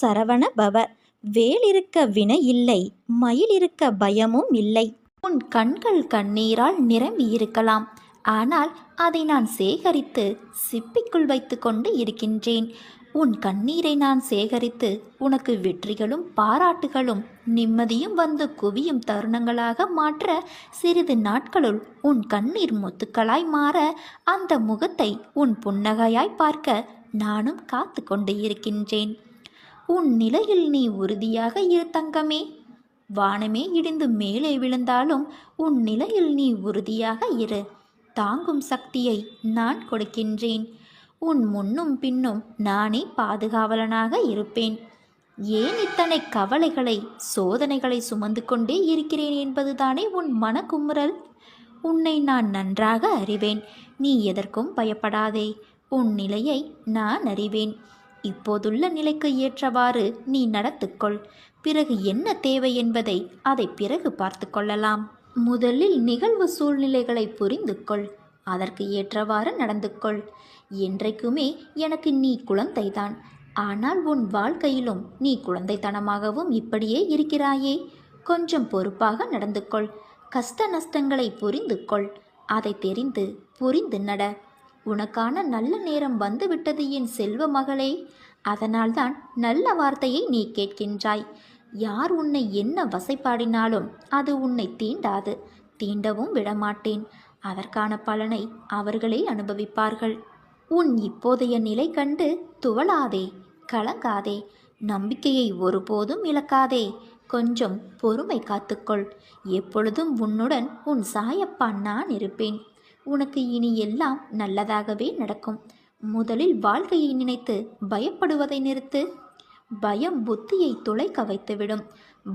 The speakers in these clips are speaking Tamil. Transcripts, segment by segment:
சரவண பவ. வேல் இருக்க வினை இல்லை மயில் இருக்க பயமும் இல்லை. உன் கண்கள் கண்ணீரால் நிரம்பி இருக்கலாம். ஆனால் அதை நான் சேகரித்து சிப்பிக்குள் வைத்துக்கொண்டு இருக்கின்றேன். உன் கண்ணீரை நான் சேகரித்து உனக்கு வெற்றிகளும் பாராட்டுகளும் நிம்மதியும் வந்து குவியும் தருணங்களாக மாற்ற சிறிது நாட்களுள் உன் கண்ணீர் முத்துக்களாய் மாற அந்த முகத்தை உன் புன்னகையாய் பார்க்க நானும் காத்து கொண்டு இருக்கின்றேன். உன் நிலையில் நீ உறுதியாக இரு தங்கமே. வானமே இடிந்து மேலே விழுந்தாலும் உன் நிலையில் நீ உறுதியாக இரு. தாங்கும் சக்தியை நான் கொடுக்கின்றேன். உன் முன்னும் பின்னும் நானே பாதுகாவலனாக இருப்பேன். ஏன் இத்தனை கவலைகளை சோதனைகளை சுமந்து கொண்டே இருக்கிறேன் என்பதுதானே உன் மனக்குமுறல்? உன்னை நான் நன்றாக அறிவேன். நீ எதற்கும் பயப்படாதே. உன் நிலையை நான் அறிவேன். இப்போதுள்ள நிலைக்கு ஏற்றவாறு நீ நடத்துக்கொள். பிறகு என்ன தேவை என்பதை அதை பிறகு பார்த்து கொள்ளலாம். முதலில் நிகழ்வு சூழ்நிலைகளை புரிந்து கொள் அதற்கு ஏற்றவாறு நடந்து கொள் என்றைக்குமே எனக்கு நீ குழந்தைதான். ஆனால் உன் வாழ்க்கையிலும் நீ குழந்தைத்தனமாகவும் இப்படியே இருக்கிறாயே. கொஞ்சம் பொறுப்பாக நடந்து கொள் கஷ்ட நஷ்டங்களை புரிந்து கொள் அதை தெரிந்து புரிந்து நட. உனக்கான நல்ல நேரம் வந்துவிட்டது என் செல்வ மகளே. அதனால்தான் நல்ல வார்த்தையை நீ கேட்கின்றாய். யார் உன்னை என்ன வசைப்பாடினாலும் அது உன்னை தீண்டாது தீண்டவும் விடமாட்டேன். அதற்கான பலனை அவர்களே அனுபவிப்பார்கள். உன் இப்போதைய நிலை கண்டு துவளாதே கலங்காதே. நம்பிக்கையை ஒருபோதும் இழக்காதே. கொஞ்சம் பொறுமை காத்துக்கொள். எப்பொழுதும் உன்னுடன் உன் சாயப்பா நான் இருப்பேன். உனக்கு இனி எல்லாம் நல்லதாகவே நடக்கும். முதலில் வாழ்க்கையை நினைத்து பயப்படுவதை நிறுத்து. பயம் புத்தியை துளைக்க வைத்துவிடும்.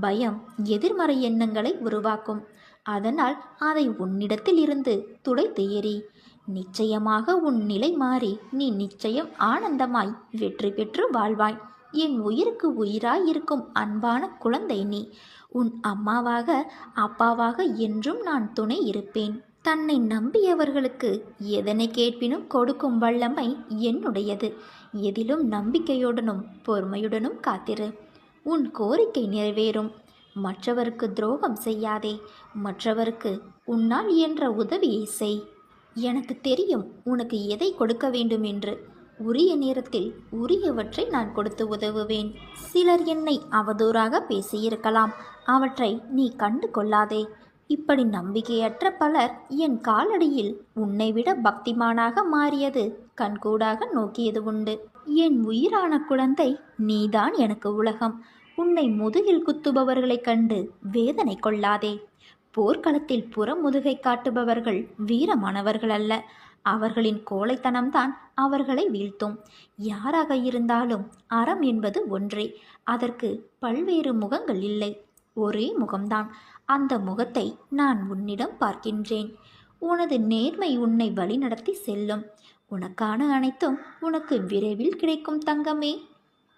பயம் எதிர்மறை எண்ணங்களை உருவாக்கும். அதனால் அதை உன்னிடத்தில் இருந்து துடைத்து எறி. நிச்சயமாக உன் நிலை மாறி நீ நிச்சயம் ஆனந்தமாய் வெற்றி பெற்று வாழ்வாய். என் உயிருக்கு உயிராய் இருக்கும் அன்பான குழந்தை நீ. உன் அம்மாவாக அப்பாவாக என்றும் நான் துணை இருப்பேன். தன்னை நம்பியவர்களுக்கு எதனை கேட்பினும் கொடுக்கும் வல்லமை என்னுடையது. எதிலும் நம்பிக்கையுடனும் பொறுமையுடனும் காத்திரு. உன் கோரிக்கை நிறைவேறும். மற்றவருக்கு துரோகம் செய்யாதே. மற்றவருக்கு உன்னால் என்ற உதவியை செய். எனக்கு தெரியும் உனக்கு எதை கொடுக்க வேண்டும் என்று. உரிய நேரத்தில் உரியவற்றை நான் கொடுத்து உதவுவேன். சிலர் என்னை அவதூறாக பேசியிருக்கலாம். அவற்றை நீ கண்டு கொள்ளாதே இப்படி நம்பிக்கையற்ற பலர் என் காலடியில் உன்னை விட பக்திமானாக மாறியது கண்கூடாக நோக்கியது உண்டு. என் உயிரான குழந்தை நீதான் எனக்கு உலகம். உன்னை முதுகில் குத்துபவர்களைக் கண்டு வேதனை கொள்ளாதே. போர்க்களத்தில் புறமுதுகை காட்டுபவர்கள் வீரமானவர்கள் அல்ல. அவர்களின் கோழைத்தனம்தான் அவர்களை வீழ்த்தும். யாராக இருந்தாலும் அறம் என்பது ஒன்றே. அதற்கு பல்வேறு முகங்கள் இல்லை. ஒரே முகம்தான். அந்த முகத்தை நான் உன்னிடம் பார்க்கின்றேன். உனது நேர்மை உன்னை வழிநடத்தி செல்லும். உனக்கான அனைத்தும் உனக்கு விரைவில் கிடைக்கும் தங்கமே.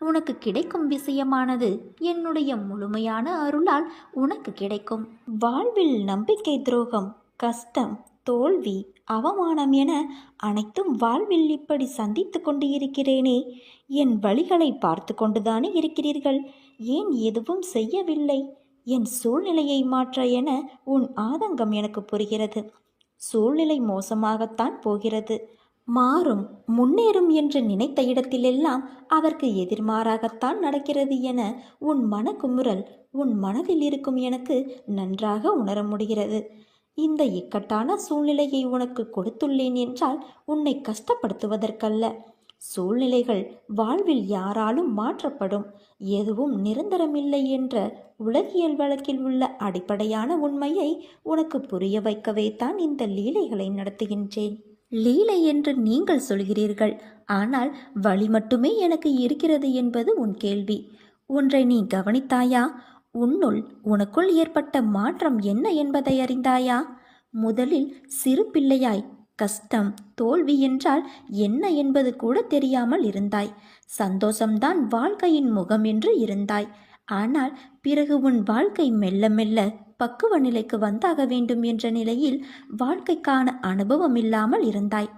உனக்கு கிடைக்கும் விஷயமானது என்னுடைய முழுமையான அருளால் உனக்கு கிடைக்கும். வாழ்வில் நம்பிக்கை துரோகம் கஷ்டம் தோல்வி அவமானம் என அனைத்தும் வாழ்வில் இப்படி சந்தித்து கொண்டு இருக்கிறேனே என் வழிகளை பார்த்து கொண்டுதானே இருக்கிறீர்கள். ஏன் எதுவும் செய்யவில்லை? என் சூழ்நிலையை மாற்ற என உன் ஆதங்கம் எனக்கு புரிகிறது. சூழ்நிலை மோசமாகத்தான் போகிறது. மாறும் முன்னேறும் என்று நினைத்த இடத்திலெல்லாம் அதற்கு எதிர்மாறாகத்தான் நடக்கிறது என உன் மனக்குமுறல் உன் மனதில் இருக்கும் எனக்கு நன்றாக உணர முடிகிறது. இந்த இக்கட்டான சூழ்நிலையை உனக்கு கொடுத்துள்ளேன் என்றால் உன்னை கஷ்டப்படுத்துவதற்கல்ல. சூழ்நிலைகள் வாழ்வில் யாராலும் மாற்றப்படும். எதுவும் நிரந்தரமில்லை என்ற உலகியல் வழக்கில் உள்ள அடிப்படையான உண்மையை உனக்கு புரிய வைக்கவே தான் இந்த லீலைகளை நடத்துகின்றேன். லீலை என்று நீங்கள் சொல்கிறீர்கள். ஆனால் வழி மட்டுமே எனக்கு இருக்கிறது என்பது உன் கேள்வி. ஒன்றை நீ கவனித்தாயா? உன்னுள் உனக்குள் ஏற்பட்ட மாற்றம் என்ன என்பதை அறிந்தாயா? முதலில் சிறு பிள்ளையாய் கஷ்டம் தோல்வி என்றால் என்ன என்பது கூட தெரியாமல் இருந்தாய். சந்தோஷம்தான் வாழ்க்கையின் முகம் என்று இருந்தாய். ஆனால் பிறகு உன் வாழ்க்கை மெல்ல மெல்ல பக்குவ நிலைக்கு வந்தாக வேண்டும் என்ற நிலையில் வாழ்க்கைக்கான அனுபவம் இல்லாமல் இருந்தாய்.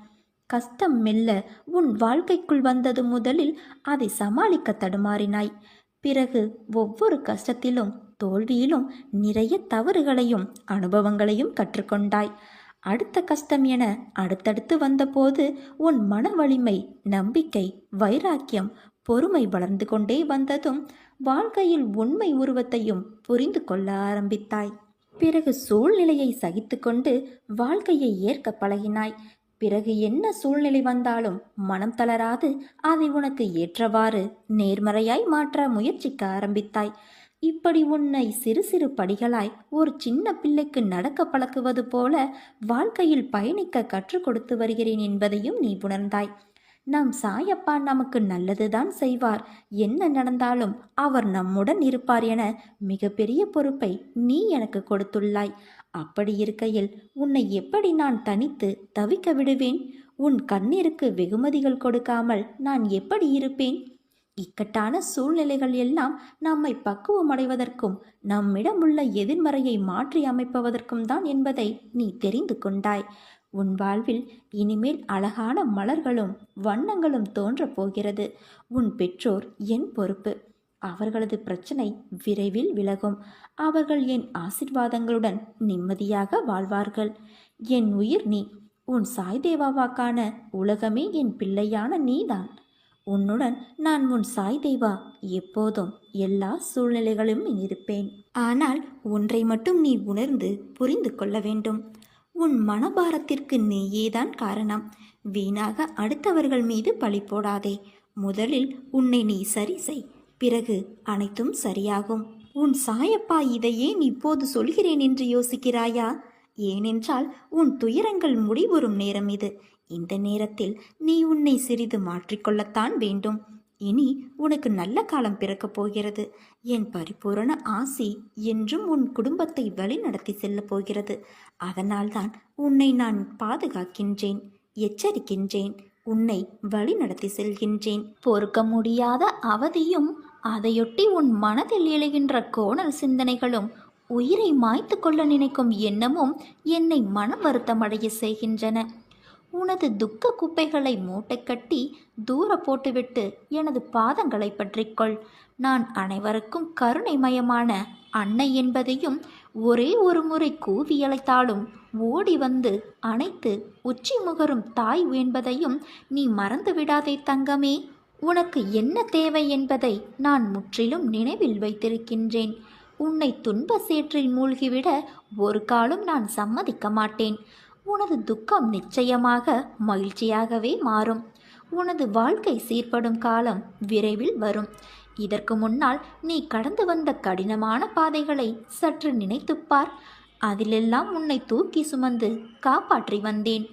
கஷ்டம் மெல்ல உன் வாழ்க்கைக்குள் வந்தது முதலில் அதை சமாளிக்க தடுமாறினாய். பிறகு ஒவ்வொரு கஷ்டத்திலும் தோல்வியிலும் நிறைய தவறுகளையும் அனுபவங்களையும் கற்றுக்கொண்டாய். அடுத்த கஷ்டம் என அடுத்தடுத்து வந்தபோது உன் மன வலிமை நம்பிக்கை வைராக்கியம் பொறுமை வளர்ந்து கொண்டே வந்ததும் வாழ்க்கையில் உண்மை உருவத்தையும் புரிந்து கொள்ள ஆரம்பித்தாய். பிறகு சூழ்நிலையை சகித்துக்கொண்டு வாழ்க்கையை ஏற்க பழகினாய். பிறகு என்ன சூழ்நிலை வந்தாலும் மனம் தளராது அதை உனக்கு ஏற்றவாறு நேர்மறையாய் மாற்ற முயற்சிக்க ஆரம்பித்தாய். இப்படி உன்னை சிறு சிறு படிகளாய் ஒரு சின்ன பிள்ளைக்கு நடக்க பழக்குவது போல வாழ்க்கையில் பயணிக்க கற்றுக் கொடுத்து வருகிறேன் என்பதையும் நீ உணர்ந்தாய். நம் சாயப்பா நமக்கு நல்லதுதான் செய்வார். என்ன நடந்தாலும் அவர் நம்முடன் இருப்பார் என மிகப்பெரிய பொறுப்பை நீ எனக்கு கொடுத்துள்ளாய். அப்படி இருக்கையில் உன்னை எப்படி நான் தனித்து தவிக்க விடுவேன்? உன் கண்ணீருக்கு வெகுமதிகள் கொடுக்காமல் நான் எப்படி இருப்பேன்? இக்கட்டான சூழ்நிலைகள் எல்லாம் நம்மை பக்குவமடைவதற்கும் நம்மிடம் உள்ள எதிர்மறையை மாற்றி அமைப்பதற்கும் தான் என்பதை நீ தெரிந்து கொண்டாய். உன் வாழ்வில் இனிமேல் அழகான மலர்களும் வண்ணங்களும் தோன்றப் போகிறது. உன் பெற்றோர் என் பொறுப்பு. அவர்களது பிரச்சனை விரைவில் விலகும். அவர்கள் என் ஆசிர்வாதங்களுடன் நிம்மதியாக வாழ்வார்கள். என் உயிர் நீ. உன் சாய் தேவாவாக்கான உலகமே என் பிள்ளையான நீதான். உன்னுடன் நான் உன் சாய் தெய்வா. எப்போதும் எல்லா சூழ்நிலைகளிலும் இருப்பேன். ஆனால் ஒன்றை மட்டும் நீ உணர்ந்து புரிந்து கொள்ள வேண்டும். உன் மனபாரத்திற்கு நீயேதான் காரணம். வீணாக அடுத்தவர்கள் மீது பழி போடாதே. முதலில் உன்னை நீ சரி செய். பிறகு அனைத்தும் சரியாகும். உன் சாயப்பா இதையே ஏன் இப்போது சொல்கிறேன் என்று யோசிக்கிறாயா? ஏனென்றால் உன் துயரங்கள் முடிவுறும் நேரம் இது. இந்த நேரத்தில் நீ உன்னை சிறிது மாற்றிக்கொள்ளத்தான் வேண்டும். இனி உனக்கு நல்ல காலம் பிறக்கப் போகிறது. என் பரிபூரண ஆசி என்றும் உன் குடும்பத்தை வழிநடத்தி செல்லப் போகிறது. அதனால்தான் உன்னை நான் பாதுகாக்கின்றேன் எச்சரிக்கின்றேன் உன்னை வழிநடத்தி செல்கின்றேன். பொறுக்க முடியாத அவதியும் அதையொட்டி உன் மனதில் எழுகின்ற கோணல் சிந்தனைகளும் உயிரை மாய்த்து கொள்ள நினைக்கும் எண்ணமும் என்னை மனம் வருத்தமடைய செய்கின்றன. உனது துக்க குப்பைகளை மூட்டை கட்டி தூர போட்டுவிட்டு எனது பாதங்களை பற்றிக்கொள். நான் அனைவருக்கும் கருணைமயமான அன்னை என்பதையும் ஒரே ஒரு முறை கூவி அழைத்தாலும் ஓடி வந்து அணைத்து உச்சி முகரும் தாய் என்பதையும் நீ மறந்து விடாதே தங்கமே. உனக்கு என்ன தேவை என்பதை நான் முற்றிலும் நினைவில் வைத்திருக்கின்றேன். உன்னை துன்ப சேற்றில் மூழ்கிவிட ஒரு காலம் நான் சம்மதிக்க மாட்டேன். உனது துக்கம் நிச்சயமாக மகிழ்ச்சியாகவே மாறும். உனது வாழ்க்கை சீர்படும் காலம் விரைவில் வரும். இதற்கு முன்னால் நீ கடந்து வந்த கடினமான பாதைகளை சற்று நினைத்துப்பார் அதிலெல்லாம் உன்னை தூக்கி சுமந்து காப்பாற்றி வந்தேன்.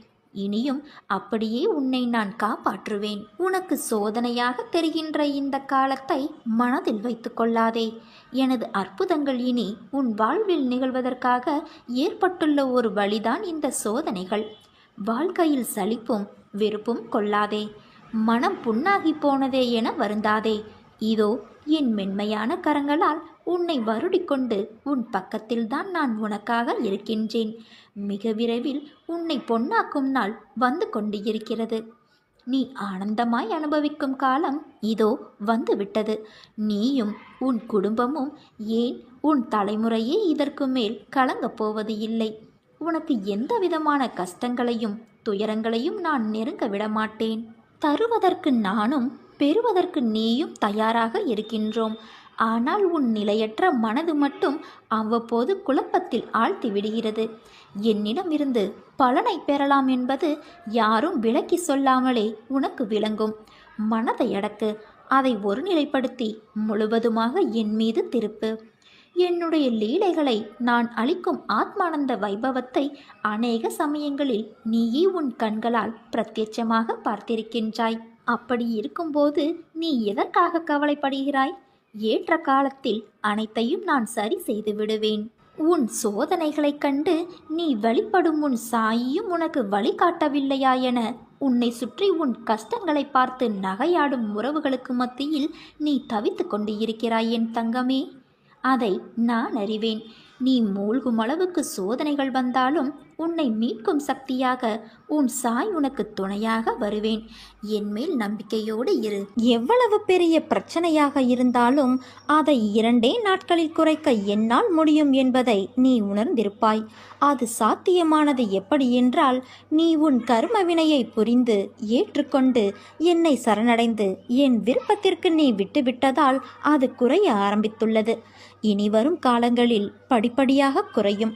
இனியும் அப்படியே உன்னை நான் காப்பாற்றுவேன். உனக்கு சோதனையாக தெரிகின்ற இந்த காலத்தை மனதில் வைத்து கொள்ளாதே எனது அற்புதங்கள் இனி உன் வாழ்வில் நிகழ்வதற்காக ஏற்பட்டுள்ள ஒரு வழிதான் இந்த சோதனைகள். வாழ்க்கையில் சலிப்பும் வெறுப்பும் கொள்ளாதே. மனம் புண்ணாகி போனதே என வருந்தாதே. இதோ என் மென்மையான கரங்களால் உன்னை வருடிக்கொண்டு உன் பக்கத்தில்தான் நான் உனக்காக இருக்கின்றேன். மிக விரைவில் உன்னை பொன்னாக்கும் நாள் வந்து கொண்டு இருக்கிறது நீ ஆனந்தமாய் அனுபவிக்கும் காலம் இதோ வந்துவிட்டது. நீயும் உன் குடும்பமும் ஏன் உன் தலைமுறையே இதற்கு மேல் கலங்கப் போவது இல்லை? உனக்கு எந்த விதமான கஷ்டங்களையும் துயரங்களையும் நான் நெருங்க விடமாட்டேன். தருவதற்கு நானும் பெறுவதற்கு நீயும் தயாராக இருக்கின்றோம். ஆனால் உன் நிலையற்ற மனது மட்டும் அவ்வப்போது குழப்பத்தில் ஆழ்த்தி விடுகிறது. என்னிடம் இருந்து பலனை பெறலாம் என்பது யாரும் விளக்கி சொல்லாமலே உனக்கு விளங்கும். மனதை அடக்கு அதை ஒருநிலைப்படுத்தி முழுவதுமாக என் மீது திருப்பு. என்னுடைய லீலைகளை நான் அளிக்கும் ஆத்மானந்த வைபவத்தை அநேக சமயங்களில் நீயே உன் கண்களால் பிரத்யட்சமாக பார்த்திருக்கின்றாய். அப்படி இருக்கும்போது நீ எதற்காக கவலைப்படுகிறாய்? ஏற்ற காலத்தில் அனைத்தையும் நான் சரி செய்து விடுவேன். உன் சோதனைகளைக் கண்டு நீ வழிபடும் உன் சாயியும் உனக்கு வழிகாட்டவில்லையா என உன்னை சுற்றி உன் கஷ்டங்களை பார்த்து நகையாடும் உறவுகளுக்கு மத்தியில் நீ தவித்து கொண்டு இருக்கிறாய் என் தங்கமே. அதை நான் அறிவேன். நீ மூழ்கும் அளவுக்கு சோதனைகள் வந்தாலும் உன்னை மீட்கும் சக்தியாக உன் சாய் உனக்கு துணையாக வருவேன். என் மேல் நம்பிக்கையோடு இரு. எவ்வளவு பெரிய பிரச்சனையாக இருந்தாலும் அதை இரண்டே நாட்களில் குறைக்க என்னால் முடியும் என்பதை நீ உணர்ந்திருப்பாய். அது சாத்தியமானது எப்படி என்றால் நீ உன் கர்ம வினையை புரிந்து ஏற்றுக்கொண்டு என்னை சரணடைந்து என் விருப்பத்திற்கு நீ விட்டுவிட்டதால் அது குறைய ஆரம்பித்துள்ளது. இனி வரும் காலங்களில் படிப்படியாக குறையும்.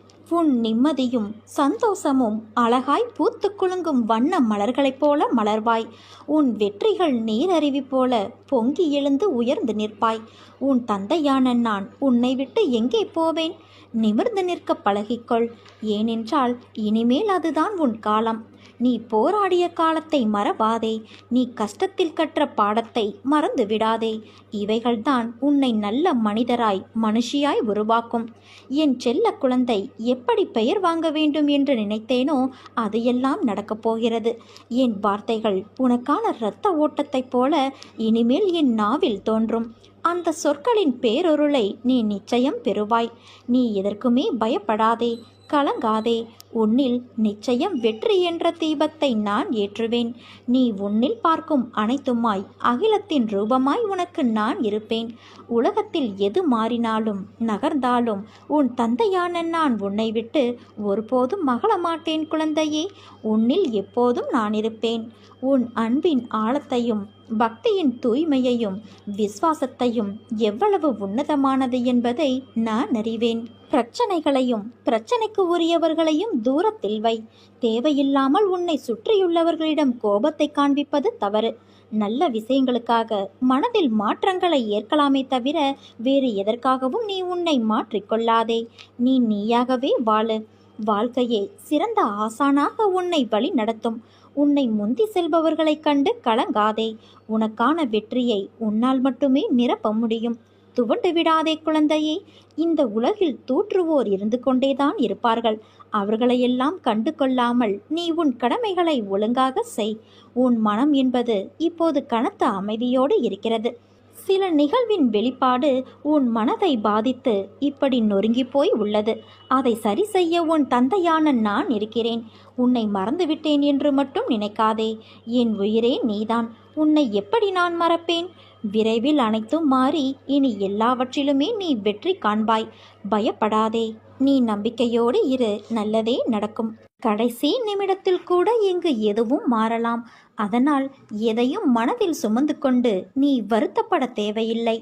உன் நிம்மதியும் சந்தோஷமும் அழகாய் பூத்து குலுங்கும் வண்ண மலர்களைப் போல மலர்வாய். உன் வெற்றிகள் நீரருவி போல பொங்கி எழுந்து உயர்ந்து நிற்பாய். உன் தந்தையான நான் உன்னை விட்டு எங்கே போவேன்? நிமிர்ந்து நிற்க பழகிக்கொள். ஏனென்றால் இனிமேல் அதுதான் உன் காலம். நீ போராடிய காலத்தை மறவாதே. நீ கஷ்டத்தில் கற்ற பாடத்தை மறந்து விடாதே. இவைகள்தான் உன்னை நல்ல மனிதராய் மனுஷியாய் உருவாக்கும். என் செல்ல குழந்தை எப்படி பெயர் வாங்க வேண்டும் என்று நினைத்தேனோ அது எல்லாம் நடக்கப் போகிறது. என் வார்த்தைகள் உனக்கான இரத்த ஓட்டத்தைப் போல இனிமேல் என் நாவில் தோன்றும். அந்த சொற்களின் பேரொருளை நீ நிச்சயம் பெறுவாய். நீ எதற்குமே பயப்படாதே. கலங்காதே. உன்னில் நிச்சயம் வெற்றி என்ற தீபத்தை நான் ஏற்றுவேன். நீ உன்னில் பார்க்கும் அனைத்துமாய் அகிலத்தின் ரூபமாய் உனக்கு நான் இருப்பேன். உலகத்தில் எது மாறினாலும் நகர்ந்தாலும் உன் தந்தையான நான் உன்னை விட்டு ஒருபோதும் மகள மாட்டேன் குழந்தையே. உன்னில் எப்போதும் நான் இருப்பேன். உன் அன்பின் ஆழத்தையும் பக்தியின் தூய்மையையும் விசுவாசத்தையும் எவ்வளவு உன்னதமானது என்பதை நான் அறிவேன். பிரச்சனைகளையும் பிரச்சனைக்கு உரியவர்களையும் தூரத்தில் வை. தேவையில்லாமல் உன்னை சுற்றியுள்ளவர்களிடம் கோபத்தை காண்பிப்பது தவறு. நல்ல விஷயங்களுக்காக மனதில் மாற்றங்களை ஏற்கலாமே தவிர வேறு எதற்காகவும் நீ உன்னை மாற்றிக்கொள்ளாதே. நீ நீயாகவே வாழு. வாழ்க்கையே சிறந்த ஆசானாக உன்னை வழி நடத்தும் உன்னை முந்தி செல்பவர்களைக் கண்டு கலங்காதே. உனக்கான வெற்றியை உன்னால் மட்டுமே நிரப்ப முடியும். துவண்டு விடாதே குழந்தையே. இந்த உலகில் தூற்றுவோர் இருந்து கொண்டேதான் இருப்பார்கள். அவர்களையெல்லாம் கண்டு கொள்ளாமல் நீ உன் கடமைகளை ஒழுங்காக செய். உன் மனம் என்பது இப்போது கனத்த அமைதியோடு இருக்கிறது. சில நிகழ்வின் வெளிப்பாடு உன் மனதை பாதித்து இப்படி நொறுங்கி போய் உள்ளது. அதை சரி செய்ய உன் தந்தையான நான் இருக்கிறேன். உன்னை மறந்துவிட்டேன் என்று மட்டும் நினைக்காதே. என் உயிரே நீதான். உன்னை எப்படி நான் மறப்பேன்? விரைவில் அனைத்தும் மாறி இனி எல்லாவற்றிலுமே நீ வெற்றி காண்பாய். பயப்படாதே. நீ நம்பிக்கையோடு இரு. நல்லதே நடக்கும். கடைசி நிமிடத்தில் கூட இங்கு எதுவும் மாறலாம். அதனால் எதையும் மனதில் சுமந்து கொண்டு நீ வருத்தப்பட தேவையில்லை.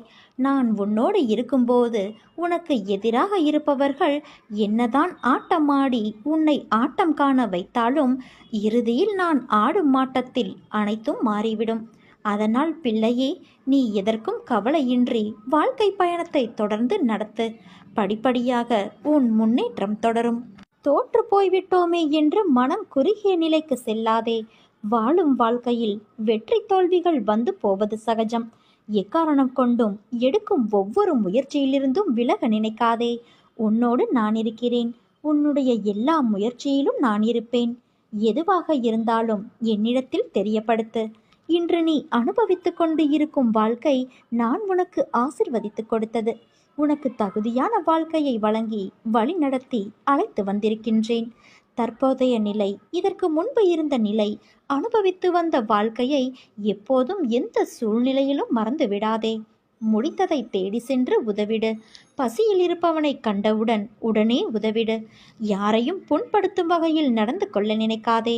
நான் உன்னோடு இருக்கும்போது உனக்கு எதிராக இருப்பவர்கள் என்னதான் ஆட்டமாடி உன்னை ஆட்டம் காண வைத்தாலும் இறுதியில் நான் ஆடும் ஆட்டத்தில் அனைத்தும் மாறிவிடும். அதனால் பிள்ளையே நீ எதற்கும் கவலையின்றி வாழ்க்கை பயணத்தை தொடர்ந்து நடத்து. படிப்படியாக உன் முன்னேற்றம் தொடரும். தோற்று போய்விட்டோமே என்று மனம் குறுகிய நிலைக்கு செல்லாதே. வாழும் வாழ்க்கையில் வெற்றி தோல்விகள் வந்து போவது சகஜம். எக்காரணம் கொண்டும் எடுக்கும் ஒவ்வொரு முயற்சியிலிருந்தும் விலக நினைக்காதே. உன்னோடு நான் இருக்கிறேன். உன்னுடைய எல்லா முயற்சியிலும் நான் இருப்பேன். எதுவாக இருந்தாலும் என்னிடத்தில் தெரியப்படுத்து. இன்று நீ அனுபவித்துக் கொண்டு இருக்கும் வாழ்க்கை நான் உனக்கு ஆசிர்வதித்து கொடுத்தது. உனக்கு தகுதியான வாழ்க்கையை வழங்கி வழிநடத்தி அழைத்து வந்திருக்கின்றேன். தற்போதைய நிலை இதற்கு முன்பு இருந்த நிலை அனுபவித்து வந்த வாழ்க்கையை எப்போதும் எந்த சூழ்நிலையிலும் மறந்து விடாதே. முடிந்ததை தேடி சென்று உதவிடு. பசியில் இருப்பவனை கண்டவுடன் உடனே உதவிடு. யாரையும் புண்படுத்தும் வகையில் நடந்து கொள்ள நினைக்காதே.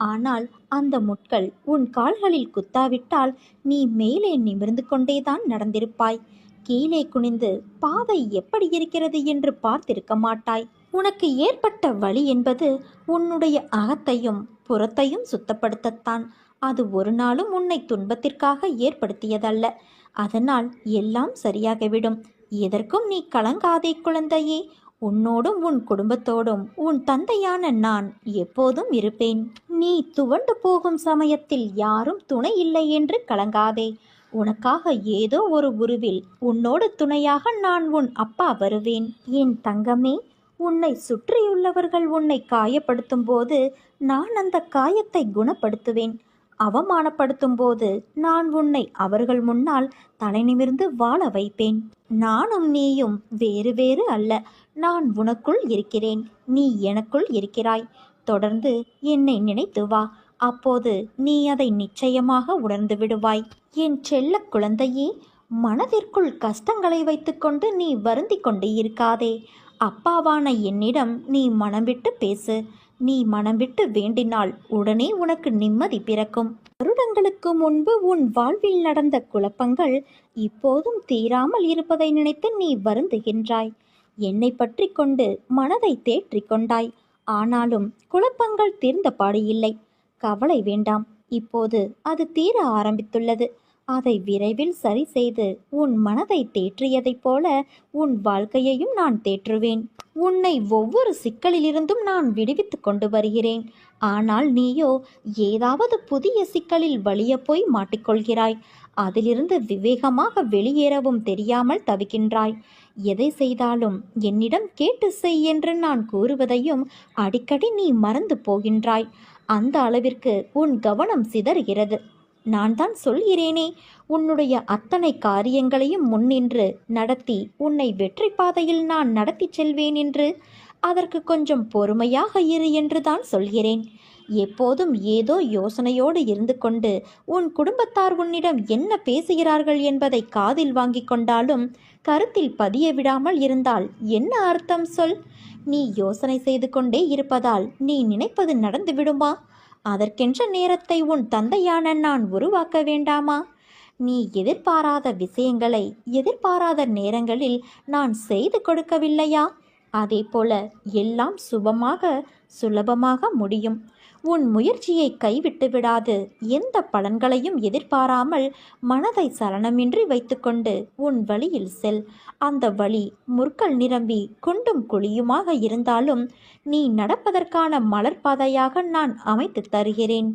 ஆனால் அந்த முட்கள் உன் கால்களில் குத்தாவிட்டால் நீ மேலே நிமிர்ந்து கொண்டேதான் நடந்திருப்பாய். கீழே குனிந்து பாதை எப்படி இருக்கிறது என்று பார்த்திருக்க மாட்டாய். உனக்கு ஏற்பட்ட வழி என்பது உன்னுடைய அகத்தையும் புறத்தையும் சுத்தப்படுத்தத்தான். அது ஒரு நாளும் உன்னை துன்பத்திற்காக ஏற்படுத்தியதல்ல. அதனால் எல்லாம் சரியாகிவிடும். எதற்கும் நீ கலங்காதே குழந்தையே. உன்னோடும் உன் குடும்பத்தோடும் உன் தந்தையான நான் எப்போதும் இருப்பேன். நீ துவண்டு போகும் சமயத்தில் யாரும் துணை இல்லை என்று கலங்காதே. உனக்காக ஏதோ ஒரு உருவில் உன்னோடு துணையாக நான் உன் அப்பா வருவேன். என் தங்கமே உன்னை சுற்றியுள்ளவர்கள் உன்னை காயப்படுத்தும் போது நான் அந்த காயத்தை குணப்படுத்துவேன். அவமானப்படுத்தும் போது நான் உன்னை அவர்கள் முன்னால் தலை நிமிர்ந்து வாழ வைப்பேன். நானும் நீயும் வேறு வேறு அல்ல. நான் உனக்குள் இருக்கிறேன் நீ எனக்குள் இருக்கிறாய். தொடர்ந்து என்னை நினைத்து வா. அப்போது நீ அதை நிச்சயமாக உணர்ந்து விடுவாய். என் செல்ல குழந்தையே மனதிற்குள் கஷ்டங்களை வைத்துக்கொண்டு நீ வருந்தி கொண்டு இருக்காதே. அப்பாவான என்னிடம் நீ மனம் விட்டு பேசு. நீ மனம் விட்டு வேண்டினால் உடனே உனக்கு நிம்மதி பிறக்கும். வருடங்களுக்கு முன்பு உன் வாழ்வில் நடந்த குழப்பங்கள் இப்போதும் தீராமல் இருப்பதை நினைத்து நீ வருந்துகின்றாய். என்னை பற்றி கொண்டு மனதை தேற்றிக் கொண்டாய். ஆனாலும் குழப்பங்கள் தீர்ந்தபாடு இல்லை. கவலை வேண்டாம். இப்போது அது தீர ஆரம்பித்துள்ளது. அதை விரைவில் சரி செய்து உன் மனதை தேற்றியதைப் போல உன் வாழ்க்கையையும் நான் தேற்றுவேன். உன்னை ஒவ்வொரு சிக்கலிலிருந்தும் நான் விடுவித்து கொண்டு வருகிறேன். ஆனால் நீயோ ஏதாவது புதிய சிக்கலில் வலிய போய் மாட்டிக்கொள்கிறாய். அதிலிருந்து விவேகமாக வெளியேறவும் தெரியாமல் தவிக்கின்றாய். எதை செய்தாலும் என்னிடம் கேட்டு செய் என்று நான் கூறுவதையும் அடிக்கடி நீ மறந்து போகின்றாய். அந்த அளவிற்கு உன் கவனம் சிதறுகிறது. நான் தான் சொல்கிறேனே உன்னுடைய அத்தனை காரியங்களையும் முன்னின்று நடத்தி உன்னை வெற்றி பாதையில் நான் நடத்தி செல்வேன் என்று. அதற்கு கொஞ்சம் பொறுமையாக இரு என்று தான் சொல்கிறேன். எப்போதும் ஏதோ யோசனையோடு இருந்து கொண்டு உன் குடும்பத்தார் உன்னிடம் என்ன பேசுகிறார்கள் என்பதை காதில் வாங்கி கொண்டாலும் கருத்தில் பதிய விடாமல் இருந்தால் என்ன அர்த்தம் சொல்? நீ யோசனை செய்து கொண்டே இருப்பதால் நீ நினைப்பது நடந்து விடுமா? அதற்கென்ற நேரத்தை உன் தந்தையான நான் உருவாக்க வேண்டாமா? நீ எதிர்பாராத விஷயங்களை எதிர்பாராத நேரங்களில் நான் செய்து கொடுக்கவில்லையா? அதே போல எல்லாம் சுபமாக சுலபமாக முடியும். உன் முயற்சியை கைவிட்டு விடாது. எந்த பலன்களையும் எதிர்பாராமல் மனதை சலனமின்றி வைத்துக்கொண்டு உன் வழியில் செல். அந்த வழி முற்கள் நிரம்பி குண்டும் குழியுமாக இருந்தாலும் நீ நடப்பதற்கான மலர்பாதையாக நான் அமைத்து தருகிறேன்.